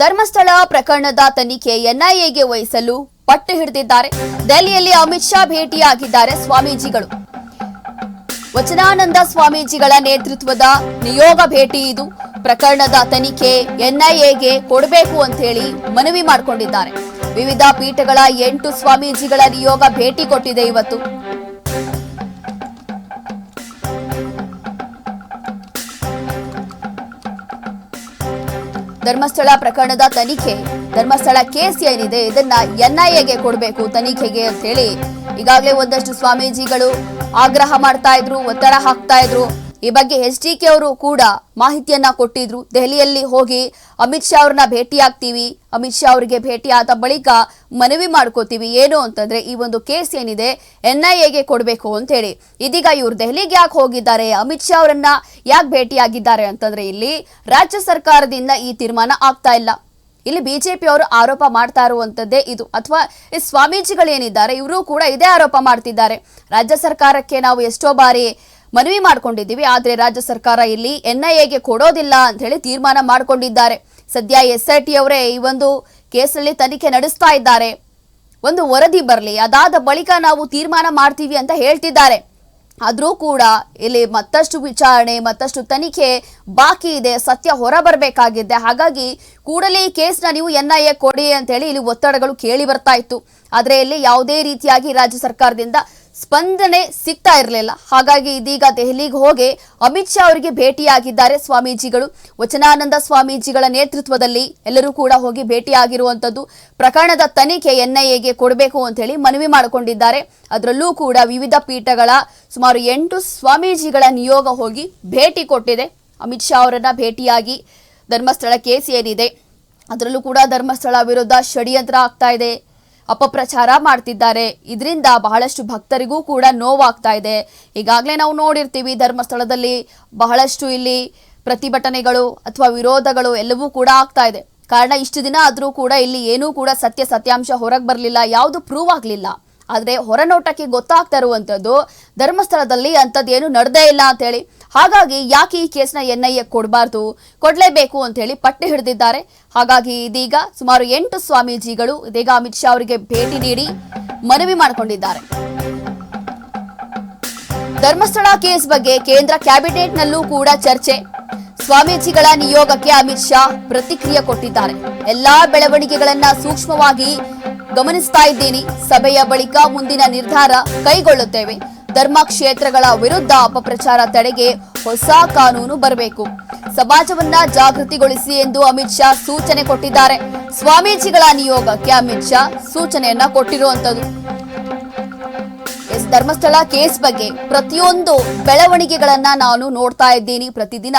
ಧರ್ಮಸ್ಥಳ ಪ್ರಕರಣದ ತನಿಖೆ ಎನ್ಐಎಗೆ ವಹಿಸಲು ಪಟ್ಟು ಹಿಡಿದಿದ್ದಾರೆ. ದೆಹಲಿಯಲ್ಲಿ ಅಮಿತ್ ಶಾ ಭೇಟಿಯಾಗಿದ್ದಾರೆ ಸ್ವಾಮೀಜಿಗಳು. ವಚನಾನಂದ ಸ್ವಾಮೀಜಿಗಳ ನೇತೃತ್ವದ ನಿಯೋಗ ಭೇಟಿ ಇದು. ಪ್ರಕರಣದ ತನಿಖೆ ಎನ್ಐಎಗೆ ಕೊಡಬೇಕು ಅಂತ ಹೇಳಿ ಮನವಿ ಮಾಡಿಕೊಂಡಿದ್ದಾರೆ. ವಿವಿಧ ಪೀಠಗಳ ಎಂಟು ಸ್ವಾಮೀಜಿಗಳ ನಿಯೋಗ ಭೇಟಿ ಕೊಟ್ಟಿದೆ ಇವತ್ತು. ಧರ್ಮಸ್ಥಳ ಪ್ರಕರಣದ ತನಿಖೆ. ಧರ್ಮಸ್ಥಳ ಕೇಸ್ ಏನಿದೆ ಇದನ್ನ ಎನ್ಐಎಗೆ ಕೊಡಬೇಕು ತನಿಖೆಗೆ ಅಂತ ಹೇಳಿ ಈಗಾಗಲೇ ಒಂದಷ್ಟು ಸ್ವಾಮೀಜಿಗಳು ಆಗ್ರಹ ಮಾಡ್ತಾ ಇದ್ರು, ಒತ್ತಡ ಹಾಕ್ತಾ ಇದ್ರು. ಈ ಬಗ್ಗೆ ಎಚ್ ಡಿ ಕೆ ಅವರು ಕೂಡ ಮಾಹಿತಿಯನ್ನ ಕೊಟ್ಟಿದ್ರು. ದೆಹಲಿಯಲ್ಲಿ ಹೋಗಿ ಅಮಿತ್ ಶಾ ಅವ್ರನ್ನ ಭೇಟಿಯಾಗ್ತೀವಿ, ಅಮಿತ್ ಶಾ ಅವರಿಗೆ ಭೇಟಿ ಆದ ಬಳಿಕ ಮನವಿ ಮಾಡ್ಕೋತೀವಿ, ಏನು ಅಂತಂದ್ರೆ ಈ ಒಂದು ಕೇಸ್ ಏನಿದೆ, ಎನ್ಐಎಗೆ ಕೊಡಬೇಕು ಅಂತ ಹೇಳಿ ಇದೀಗ ಇವರು ದೆಹಲಿಗೆ ಯಾಕೆ ಹೋಗಿದ್ದಾರೆ, ಅಮಿತ್ ಶಾ ಅವರನ್ನ ಯಾಕೆ ಭೇಟಿಯಾಗಿದ್ದಾರೆ ಅಂತಂದ್ರೆ ಇಲ್ಲಿ ರಾಜ್ಯ ಸರ್ಕಾರದಿಂದ ಈ ತೀರ್ಮಾನ ಆಗ್ತಾ ಇಲ್ಲ. ಇಲ್ಲಿ ಬಿಜೆಪಿ ಅವರು ಆರೋಪ ಮಾಡ್ತಾ ಇರುವಂತದ್ದೇ ಇದು. ಅಥವಾ ಈ ಸ್ವಾಮೀಜಿಗಳೇನಿದ್ದಾರೆ, ಇವರು ಕೂಡ ಇದೇ ಆರೋಪ ಮಾಡ್ತಿದ್ದಾರೆ. ರಾಜ್ಯ ಸರ್ಕಾರಕ್ಕೆ ನಾವು ಎಷ್ಟೋ ಬಾರಿ ಮನವಿ ಮಾಡ್ಕೊಂಡಿದ್ದೀವಿ, ಆದರೆ ರಾಜ್ಯ ಸರ್ಕಾರ ಇಲ್ಲಿ ಎನ್ಐಎಗೆ ಕೊಡೋದಿಲ್ಲ ಅಂತ ಹೇಳಿ ತೀರ್ಮಾನ ಮಾಡಿಕೊಂಡಿದ್ದಾರೆ. ಸದ್ಯ ಎಸ್ ಐ ಟಿ ಅವರೇ ಈ ಒಂದು ಕೇಸಲ್ಲಿ ತನಿಖೆ ನಡೆಸ್ತಾ ಇದ್ದಾರೆ. ಒಂದು ವರದಿ ಬರಲಿ, ಅದಾದ ಬಳಿಕ ನಾವು ತೀರ್ಮಾನ ಮಾಡ್ತೀವಿ ಅಂತ ಹೇಳ್ತಿದ್ದಾರೆ. ಆದರೂ ಕೂಡ ಇಲ್ಲಿ ಮತ್ತಷ್ಟು ವಿಚಾರಣೆ, ಮತ್ತಷ್ಟು ತನಿಖೆ ಬಾಕಿ ಇದೆ, ಸತ್ಯ ಹೊರ ಬರಬೇಕಾಗಿದೆ ಹಾಗಾಗಿ ಕೂಡಲೇ ಈ ಕೇಸ್ನ ನೀವು ಎನ್ ಐ ಎ ಕೊಡಿ ಅಂತೇಳಿ ಇಲ್ಲಿ ಒತ್ತಡಗಳು ಕೇಳಿ ಬರ್ತಾ ಇತ್ತು. ಆದರೆ ಇಲ್ಲಿ ಯಾವುದೇ ರೀತಿಯಾಗಿ ರಾಜ್ಯ ಸರ್ಕಾರದಿಂದ ಸ್ಪಂದನೆ ಸಿಗ್ತಾ ಇರಲಿಲ್ಲ. ಹಾಗಾಗಿ ಇದೀಗ ದೆಹಲಿಗೆ ಹೋಗಿ ಅಮಿತ್ ಶಾ ಅವರಿಗೆ ಭೇಟಿಯಾಗಿದ್ದಾರೆ ಸ್ವಾಮೀಜಿಗಳು. ವಚನಾನಂದ ಸ್ವಾಮೀಜಿಗಳ ನೇತೃತ್ವದಲ್ಲಿ ಎಲ್ಲರೂ ಕೂಡ ಹೋಗಿ ಭೇಟಿಯಾಗಿರುವಂಥದ್ದು ಪ್ರಕರಣದ ತನಿಖೆ ಎನ್ಐಎಗೆ ಕೊಡಬೇಕು ಅಂತ ಹೇಳಿ ಮನವಿ ಮಾಡಿಕೊಂಡಿದ್ದಾರೆ. ಅದರಲ್ಲೂ ಕೂಡ ವಿವಿಧ ಪೀಠಗಳ ಸುಮಾರು ಎಂಟು ಸ್ವಾಮೀಜಿಗಳ ನಿಯೋಗ ಹೋಗಿ ಭೇಟಿ ಕೊಟ್ಟಿದೆ. ಅಮಿತ್ ಶಾ ಅವರನ್ನ ಭೇಟಿಯಾಗಿ ಧರ್ಮಸ್ಥಳ ಕೇಸ್ ಏನಿದೆ, ಅದರಲ್ಲೂ ಕೂಡ ಧರ್ಮಸ್ಥಳ ವಿರುದ್ಧ ಷಡ್ಯಂತ್ರ ಆಗ್ತಾ ಇದೆ. ಅಪಪ್ರಚಾರ ಮಾಡ್ತಿದ್ದಾರೆ. ಇದರಿಂದ ಬಹಳಷ್ಟು ಭಕ್ತರಿಗೂ ಕೂಡ ನೋವಾಗ್ತಾ ಇದೆ. ಈಗಾಗಲೇ ನಾವು ನೋಡಿರ್ತೀವಿ ಧರ್ಮಸ್ಥಳದಲ್ಲಿ ಬಹಳಷ್ಟು ಇಲ್ಲಿ ಪ್ರತಿಭಟನೆಗಳು ಅಥವಾ ವಿರೋಧಗಳು ಎಲ್ಲವೂ ಕೂಡ ಆಗ್ತಾ ಇದೆ. ಕಾರಣ ಇಷ್ಟು ದಿನ ಆದರೂ ಕೂಡ ಇಲ್ಲಿ ಏನೂ ಕೂಡ ಸತ್ಯ ಸತ್ಯಾಂಶ ಹೊರಗೆ ಬರಲಿಲ್ಲ. ಯಾವುದು ಪ್ರೂವ್ ಆಗಲಿಲ್ಲ. ಆದರೆ ಹೊರನೋಟಕ್ಕೆ ಗೊತ್ತಾಗ್ತಾ ಇರುವಂಥದ್ದು ಧರ್ಮಸ್ಥಳದಲ್ಲಿ ಅಂಥದ್ದೇನು ನಡೆದೇ ಇಲ್ಲ ಅಂತ ಹೇಳಿ. ಹಾಗಾಗಿ ಯಾಕೆ ಈ ಕೇಸ್ನ ಎನ್ ಐ ಎ ಕೊಡಬಾರ್ದು? ಕೊಡಲೇಬೇಕು ಅಂತ ಹೇಳಿ ಪಟ್ಟು ಹಿಡಿದಿದ್ದಾರೆ. ಹಾಗಾಗಿ ಇದೀಗ ಸುಮಾರು ಎಂಟು ಸ್ವಾಮೀಜಿಗಳು, ಇದೀಗ ಅಮಿತ್ ಶಾ ಅವರಿಗೆ ಭೇಟಿ ನೀಡಿ ಮನವಿ ಮಾಡಿಕೊಂಡಿದ್ದಾರೆ. ಧರ್ಮಸ್ಥಳ ಕೇಸ್ ಬಗ್ಗೆ ಕೇಂದ್ರ ಕ್ಯಾಬಿನೆಟ್ನಲ್ಲೂ ಕೂಡ ಚರ್ಚೆ. ಸ್ವಾಮೀಜಿಗಳ ನಿಯೋಗಕ್ಕೆ ಅಮಿತ್ ಶಾ ಪ್ರತಿಕ್ರಿಯೆ ಕೊಟ್ಟಿದ್ದಾರೆ. ಎಲ್ಲಾ ಬೆಳವಣಿಗೆಗಳನ್ನ ಸೂಕ್ಷ್ಮವಾಗಿ ಗಮನಿಸ್ತಾ ಇದ್ದೀನಿ. ಸಭೆಯ ಬಳಿಕ ಮುಂದಿನ ನಿರ್ಧಾರ ಕೈಗೊಳ್ಳುತ್ತೇವೆ. ಧರ್ಮ ಕ್ಷೇತ್ರಗಳ ವಿರುದ್ಧ ಅಪಪ್ರಚಾರ ತಡೆಗೆ ಹೊಸ ಕಾನೂನು ಬರಬೇಕು. ಸಮಾಜವನ್ನ ಜಾಗೃತಿಗೊಳಿಸಿ ಎಂದು ಅಮಿತ್ ಶಾ ಸೂಚನೆ ಕೊಟ್ಟಿದ್ದಾರೆ. ಸ್ವಾಮೀಜಿಗಳ ನಿಯೋಗಕ್ಕೆ ಅಮಿತ್ ಶಾ ಸೂಚನೆಯನ್ನ ಕೊಟ್ಟಿರುವಂತದ್ದು ಎಸ್ ಧರ್ಮಸ್ಥಳ ಕೇಸ್ ಬಗ್ಗೆ ಪ್ರತಿಯೊಂದು ಬೆಳವಣಿಗೆಗಳನ್ನ ನಾನು ನೋಡ್ತಾ ಇದ್ದೀನಿ. ಪ್ರತಿದಿನ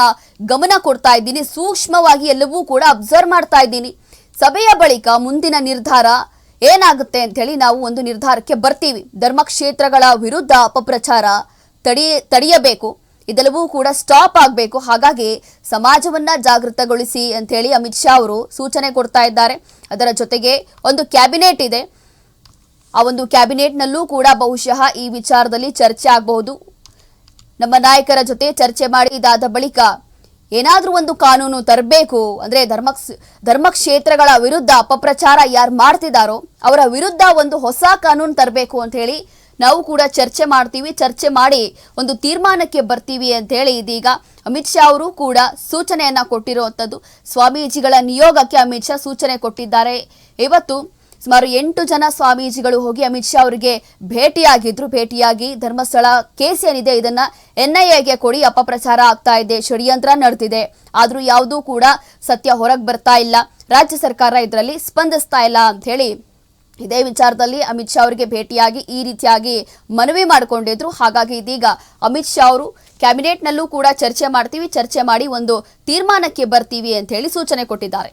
ಗಮನ ಕೊಡ್ತಾ ಇದ್ದೀನಿ. ಸೂಕ್ಷ್ಮವಾಗಿ ಎಲ್ಲವೂ ಕೂಡ ಅಬ್ಸರ್ವ್ ಮಾಡ್ತಾ ಇದ್ದೀನಿ. ಸಭೆಯ ಬಳಿಕ ಮುಂದಿನ ನಿರ್ಧಾರ ಏನಾಗುತ್ತೆ ಅಂತ ಹೇಳಿ ನಾವು ಒಂದು ನಿರ್ಧಾರಕ್ಕೆ ಬರ್ತೀವಿ. ಧರ್ಮಕ್ಷೇತ್ರಗಳ ವಿರುದ್ಧ ಅಪಪ್ರಚಾರ ತಡಿ, ತಡೆಯಬೇಕು. ಇದೆಲ್ಲವೂ ಕೂಡ ಸ್ಟಾಪ್ ಆಗಬೇಕು. ಹಾಗಾಗಿ ಸಮಾಜವನ್ನ ಜಾಗೃತಗೊಳಿಸಿ ಅಂತ ಹೇಳಿ ಅಮಿತ್ ಶಾ ಅವರು ಸೂಚನೆ ಕೊಡ್ತಾ ಇದ್ದಾರೆ. ಅದರ ಜೊತೆಗೆ ಒಂದು ಕ್ಯಾಬಿನೆಟ್ ಇದೆ. ಆ ಒಂದು ಕ್ಯಾಬಿನೆಟ್ನಲ್ಲೂ ಕೂಡ ಬಹುಶಃ ಈ ವಿಚಾರದಲ್ಲಿ ಚರ್ಚೆ ಆಗಬಹುದು. ನಮ್ಮ ನಾಯಕರ ಜೊತೆ ಚರ್ಚೆ ಮಾಡಿ ಇದಾದ ಬಳಿಕ ಏನಾದ್ರೂ ಒಂದು ಕಾನೂನು ತರಬೇಕು, ಅಂದ್ರೆ ಧರ್ಮ ಧರ್ಮಕ್ಷೇತ್ರಗಳ ವಿರುದ್ಧ ಅಪಪ್ರಚಾರ ಯಾರು ಮಾಡ್ತಿದ್ದಾರೋ ಅವರ ವಿರುದ್ಧ ಒಂದು ಹೊಸ ಕಾನೂನು ತರಬೇಕು ಅಂತ ಹೇಳಿ ನಾವು ಕೂಡ ಚರ್ಚೆ ಮಾಡ್ತೀವಿ. ಚರ್ಚೆ ಮಾಡಿ ಒಂದು ತೀರ್ಮಾನಕ್ಕೆ ಬರ್ತೀವಿ ಅಂತ ಹೇಳಿ ಇದೀಗ ಅಮಿತ್ ಶಾ ಅವರು ಕೂಡ ಸೂಚನೆಯನ್ನ ಕೊಟ್ಟಿರುವಂಥದ್ದು ಸ್ವಾಮೀಜಿಗಳ ನಿಯೋಗಕ್ಕೆ ಅಮಿತ್ ಶಾ ಸೂಚನೆ ಕೊಟ್ಟಿದ್ದಾರೆ. ಇವತ್ತು ಸುಮಾರು ಎಂಟು ಜನ ಸ್ವಾಮೀಜಿಗಳು ಹೋಗಿ ಅಮಿತ್ ಶಾ ಅವರಿಗೆ ಭೇಟಿಯಾಗಿದ್ರು. ಭೇಟಿಯಾಗಿ ಧರ್ಮಸ್ಥಳ ಕೇಸ್ ಏನಿದೆ ಇದನ್ನ ಎನ್ಐಎಗೆ ಕೊಡಿ ಅಪಪ್ರಚಾರ ಆಗ್ತಾ ಇದೆ, ಷಡ್ಯಂತ್ರ ನಡೆದಿದೆ ಆದ್ರೂ ಯಾವುದೂ ಕೂಡ ಸತ್ಯ ಹೊರಗೆ ಬರ್ತಾ ಇಲ್ಲ. ರಾಜ್ಯ ಸರ್ಕಾರ ಇದರಲ್ಲಿ ಸ್ಪಂದಿಸ್ತಾ ಇಲ್ಲ ಅಂತ ಹೇಳಿ ಇದೇ ವಿಚಾರದಲ್ಲಿ ಅಮಿತ್ ಶಾ ಅವರಿಗೆ ಭೇಟಿಯಾಗಿ ಈ ರೀತಿಯಾಗಿ ಮನವಿ ಮಾಡಿಕೊಂಡಿದ್ರು. ಹಾಗಾಗಿ ಇದೀಗ ಅಮಿತ್ ಶಾ ಅವರು ಕ್ಯಾಬಿನೆಟ್ನಲ್ಲೂ ಕೂಡ ಚರ್ಚೆ ಮಾಡ್ತೀವಿ, ಚರ್ಚೆ ಮಾಡಿ ಒಂದು ತೀರ್ಮಾನಕ್ಕೆ ಬರ್ತೀವಿ ಅಂತ ಹೇಳಿ ಸೂಚನೆ ಕೊಟ್ಟಿದ್ದಾರೆ.